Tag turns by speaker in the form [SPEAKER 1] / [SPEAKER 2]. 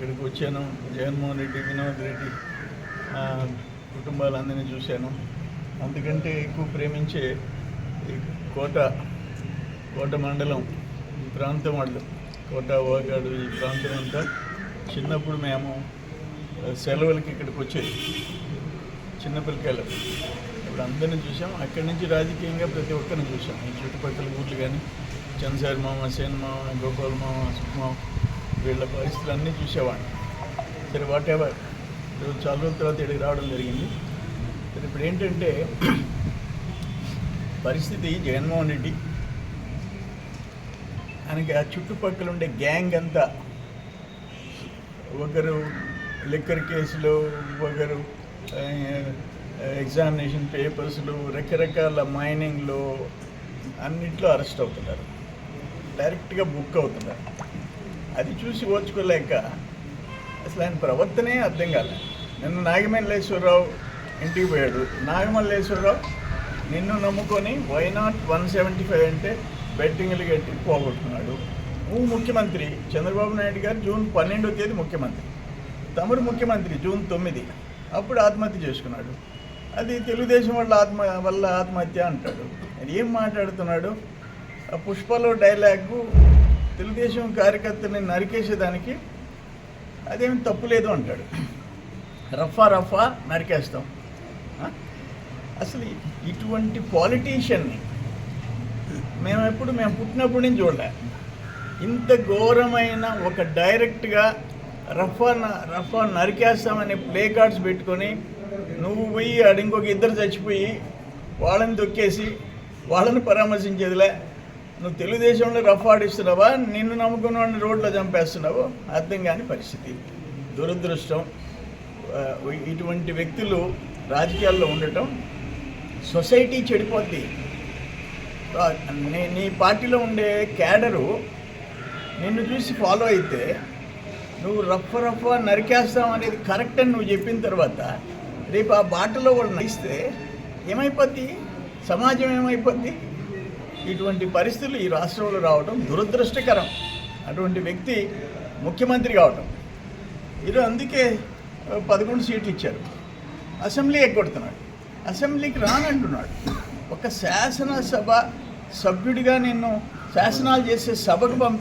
[SPEAKER 1] ఇక్కడికి వచ్చాను. జగన్మోహన్ రెడ్డి వినోద్ రెడ్డి కుటుంబాలందరినీ చూశాను. అందుకంటే ఎక్కువ ప్రేమించే కోట కోట మండలం ఈ ప్రాంతం వాళ్ళు. కోట ఓగాడు ఈ ప్రాంతం అంతా చిన్నప్పుడు మేము సెలవులకి ఇక్కడికి వచ్చేది. చిన్నపిల్లకాయలు ఇప్పుడు అందరిని చూసాం అక్కడి నుంచి రాజకీయంగా ప్రతి ఒక్కరిని చూసాం ఈ చుట్టుపక్కల ఊర్లు కానీ చంద్రశారి మామ సేన్ మామ గోపాల్ మామ సుఖమామ వీళ్ళ పరిస్థితులు అన్నీ చూసేవాడిని. సరే వాట్ ఎవర్ ఈరోజు చాలా రోజుల తర్వాత ఇక్కడికి రావడం జరిగింది. సరే ఇప్పుడు ఏంటంటే పరిస్థితి జగన్మోహన్ రెడ్డి. ఆయనకి ఆ చుట్టుపక్కల ఉండే గ్యాంగ్ అంతా ఒకరు లిక్కర్ కేసులు ఒకరు ఎగ్జామినేషన్ పేపర్స్లు రకరకాల మైనింగ్లో అన్నిట్లో అరెస్ట్ అవుతున్నారు. డైరెక్ట్గా బుక్ అవుతున్నారు. అది చూసి ఓర్చుకోలేక అసలు ఆయన ప్రవర్తనే అర్థం కాలే. నిన్న నాగమల్లేశ్వరరావు ఇంటికి పోయాడు. నాగమల్లేశ్వరరావు నిన్ను నమ్ముకొని why not one seventy five అంటే బెట్టింగ్లు కట్టి పోగొట్టుకున్నాడు. నువ్వు ముఖ్యమంత్రి చంద్రబాబు నాయుడు గారు జూన్ పన్నెండో తేదీ ముఖ్యమంత్రి. తమరు ముఖ్యమంత్రి జూన్ తొమ్మిది. అప్పుడు ఆత్మహత్య చేసుకున్నాడు. అది తెలుగుదేశం వల్ల ఆత్మ వల్ల ఆత్మహత్య అంటాడు. ఏం మాట్లాడుతున్నాడు? పుష్పలో డైలాగు తెలుగుదేశం కార్యకర్తని నరికేసేదానికి అదేమి తప్పు లేదు అంటాడు. రఫా రఫా నరికేస్తాం. అసలు ఇటువంటి పాలిటీషియన్ని మేము ఎప్పుడు మేము పుట్టినప్పటి నుంచి చూడలే. ఇంత ఘోరమైన ఒక డైరెక్ట్గా రఫా రఫా నరికేస్తామని ప్లే కార్డ్స్ పెట్టుకొని నువ్వు పోయి ఆడ ఇంకొక ఇద్దరు చచ్చిపోయి వాళ్ళని తొక్కేసి వాళ్ళని పరామర్శించేదిలే. నువ్వు తెలుగుదేశంలో రఫ్ ఆడిస్తున్నావా? నిన్ను నమ్ముకున్న వాడిని రోడ్లో చంపేస్తున్నావు? అర్థం కాని పరిస్థితి. దురదృష్టం. ఇటువంటి వ్యక్తులు రాజకీయాల్లో ఉండటం సొసైటీ చెడిపోద్ది. నీ నీ పార్టీలో ఉండే క్యాడరు నిన్ను చూసి ఫాలో అయితే నువ్వు రఫ్ రఫ్ నరికేస్తాం అనేది కరెక్ట్ అని నువ్వు చెప్పిన తర్వాత రేపు ఆ బాటలో వాళ్ళు నడిస్తే ఏమైపోద్ది? సమాజం ఏమైపోద్ది? ఇటువంటి పరిస్థితులు ఈ రాష్ట్రంలో రావడం దురదృష్టకరం. అటువంటి వ్యక్తి ముఖ్యమంత్రి కావటం. ఈరోజు అందుకే పదకొండు సీట్లు ఇచ్చారు. అసెంబ్లీ ఎగ్గొడుతున్నాడు. అసెంబ్లీకి రానంటున్నాడు. ఒక శాసనసభ సభ్యుడిగా నిన్ను శాసనాలు చేసే సభకు పంపి